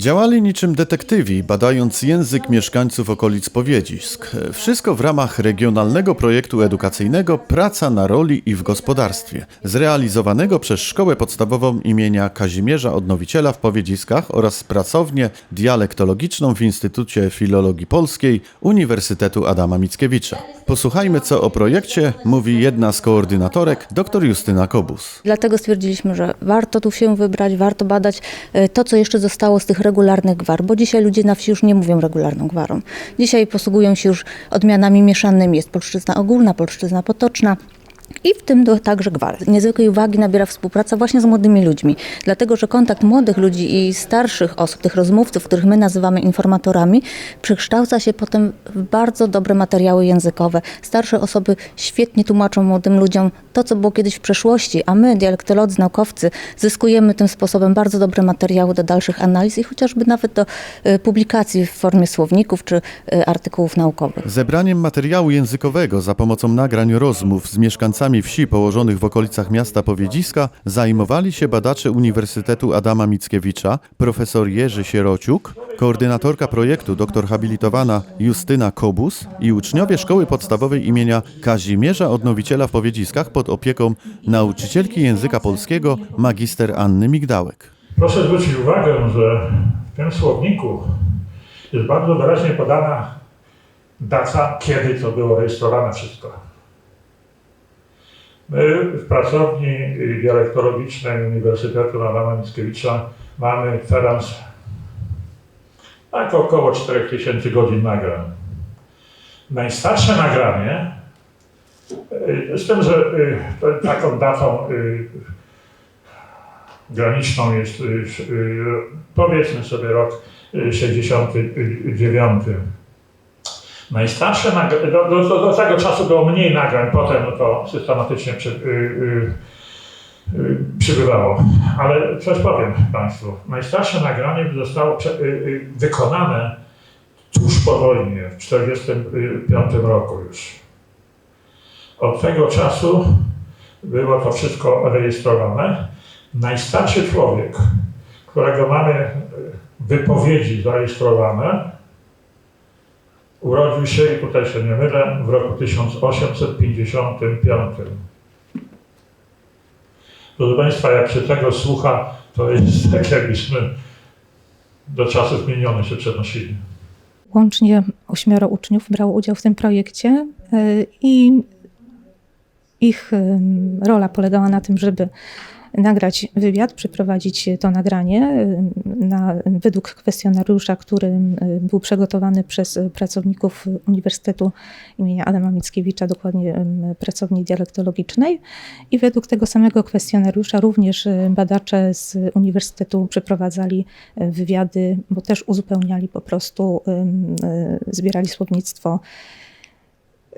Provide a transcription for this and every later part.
Działali niczym detektywi, badając język mieszkańców okolic Powiedzisk. Wszystko w ramach regionalnego projektu edukacyjnego Praca na roli i w gospodarstwie, zrealizowanego przez Szkołę Podstawową imienia Kazimierza Odnowiciela w Powiedziskach oraz pracownię dialektologiczną w Instytucie Filologii Polskiej Uniwersytetu Adama Mickiewicza. Posłuchajmy, co o projekcie mówi jedna z koordynatorek, dr Justyna Kobus. Dlatego stwierdziliśmy, że warto tu się wybrać, warto badać e, to, co jeszcze zostało z tych regularnych gwar, bo dzisiaj ludzie na wsi już nie mówią regularną gwarą. Dzisiaj posługują się już odmianami mieszanymi. Jest polszczyzna ogólna, polszczyzna potoczna. I w tym także gwar. Niezwykłej uwagi nabiera współpraca właśnie z młodymi ludźmi, dlatego że kontakt młodych ludzi i starszych osób, tych rozmówców, których my nazywamy informatorami, przekształca się potem w bardzo dobre materiały językowe. Starsze osoby świetnie tłumaczą młodym ludziom to, co było kiedyś w przeszłości, a my, dialektolodzy, naukowcy, zyskujemy tym sposobem bardzo dobre materiały do dalszych analiz i chociażby nawet do e, publikacji w formie słowników czy e, artykułów naukowych. Zebraniem materiału językowego za pomocą nagrań rozmów z mieszkańcami wsi położonych w okolicach miasta Powiedziska zajmowali się badacze Uniwersytetu Adama Mickiewicza, profesor Jerzy Sierociuk, koordynatorka projektu dr habilitowana Justyna Kobus i uczniowie Szkoły Podstawowej imienia Kazimierza Odnowiciela w Powiedziskach pod opieką nauczycielki języka polskiego magister Anny Migdałek. Proszę zwrócić uwagę, że w tym słowniku jest bardzo wyraźnie podana data, kiedy to było rejestrowane wszystko. My w pracowni dialektologicznej Uniwersytetu Adama Mickiewicza mamy teraz tak około 4000 godzin nagrań. Najstarsze nagranie, y, z tym, że to- taką datą y, graniczną jest, powiedzmy sobie rok y, 69. Najstarsze nagra- do, do, do, tego czasu było mniej nagrań, potem to systematycznie przy, y, y, y, przybywało. Ale coś powiem Państwu. Najstarsze nagranie zostało prze, y, y, wykonane tuż po wojnie, w 1945 roku już. Od tego czasu było to wszystko rejestrowane. Najstarszy człowiek, którego mamy wypowiedzi zarejestrowane, urodził się, i tutaj się nie mylę, w roku 1855. Proszę Państwa, jak się tego słucha, to jest tak, jakbyśmy do czasów minionych się przenosili. Łącznie ośmioro uczniów brało udział w tym projekcie y, i ich rola polegała na tym, żeby nagrać wywiad, przeprowadzić to nagranie y, na, według kwestionariusza, który y, był przygotowany przez y, pracowników Uniwersytetu imienia Adama Mickiewicza, dokładnie pracowni dialektologicznej. I według tego samego kwestionariusza również badacze z Uniwersytetu przeprowadzali wywiady, bo też uzupełniali po prostu, zbierali słownictwo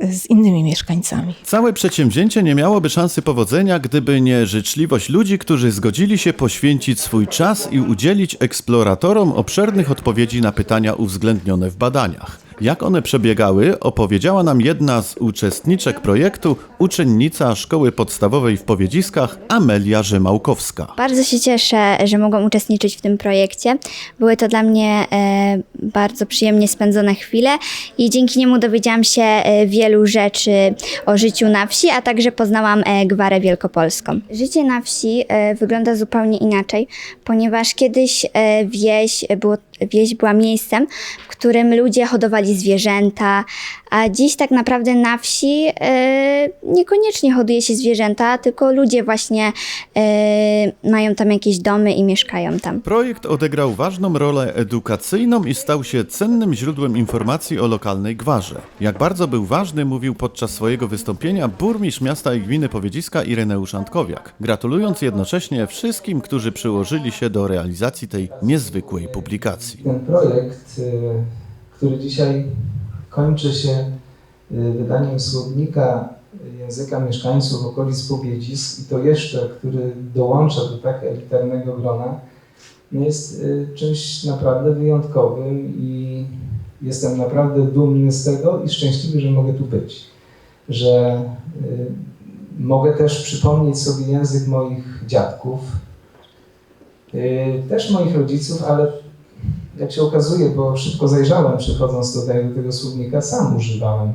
z innymi mieszkańcami. Całe przedsięwzięcie nie miałoby szansy powodzenia, gdyby nie życzliwość ludzi, którzy zgodzili się poświęcić swój czas i udzielić eksploratorom obszernych odpowiedzi na pytania uwzględnione w badaniach. Jak one przebiegały, opowiedziała nam jedna z uczestniczek projektu, uczennica Szkoły Podstawowej w Powiedziskach, Amelia Rzymałkowska. Bardzo się cieszę, że mogłam uczestniczyć w tym projekcie. Były to dla mnie e, bardzo przyjemnie spędzone chwile i dzięki niemu dowiedziałam się e, wielu rzeczy o życiu na wsi, a także poznałam e, gwarę wielkopolską. Życie na wsi wygląda zupełnie inaczej, ponieważ kiedyś wieś, było, wieś była miejscem, w którym ludzie hodowali zwierzęta, a dziś tak naprawdę na wsi e, niekoniecznie hoduje się zwierzęta, tylko ludzie właśnie e, mają tam jakieś domy i mieszkają tam. Projekt odegrał ważną rolę edukacyjną i stał się cennym źródłem informacji o lokalnej gwarze. Jak bardzo był ważny, mówił podczas swojego wystąpienia burmistrz miasta i gminy Powiedziska Ireneusz Antkowiak, gratulując jednocześnie wszystkim, którzy przyłożyli się do realizacji tej niezwykłej publikacji. Ten projekt, y, który dzisiaj kończy się y, wydaniem słownika języka mieszkańców okolic Pobiedzisk i to jeszcze, który dołącza do tak elitarnego grona, jest y, czymś naprawdę wyjątkowym i jestem naprawdę dumny z tego i szczęśliwy, że mogę tu być. Że mogę też przypomnieć sobie język moich dziadków, też moich rodziców, ale jak się okazuje, bo szybko zajrzałem przychodząc tutaj do tego słownika, sam używałem y,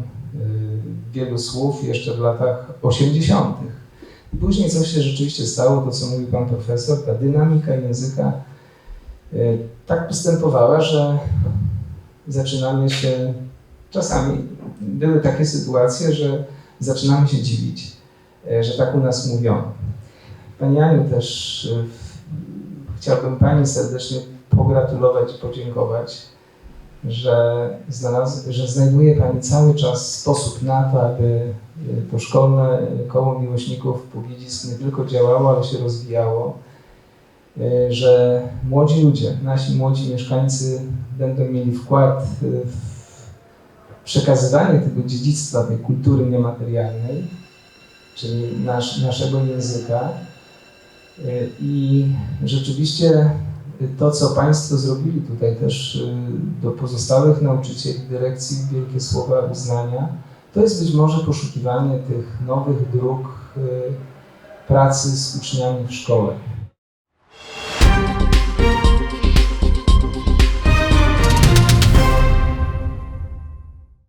wielu słów jeszcze w latach 80. I później coś się rzeczywiście stało, to co mówił pan profesor, ta dynamika języka y, tak postępowała, że zaczynamy się, czasami były takie sytuacje, że zaczynamy się dziwić, y, że tak u nas mówiono. Pani Aniu też chciałbym Pani serdecznie pogratulować i podziękować, że, znalaz- że znajduje Pani cały czas sposób na to, aby to szkolne y, koło miłośników Pobiedzisk nie tylko działało, ale się rozwijało, y, że młodzi ludzie, nasi młodzi mieszkańcy będą mieli wkład y, w przekazywanie tego dziedzictwa, tej kultury niematerialnej, czyli nasz, naszego języka. I rzeczywiście to, co Państwo zrobili tutaj też y, do pozostałych nauczycieli dyrekcji, wielkie słowa uznania, to jest być może poszukiwanie tych nowych dróg y, pracy z uczniami w szkole.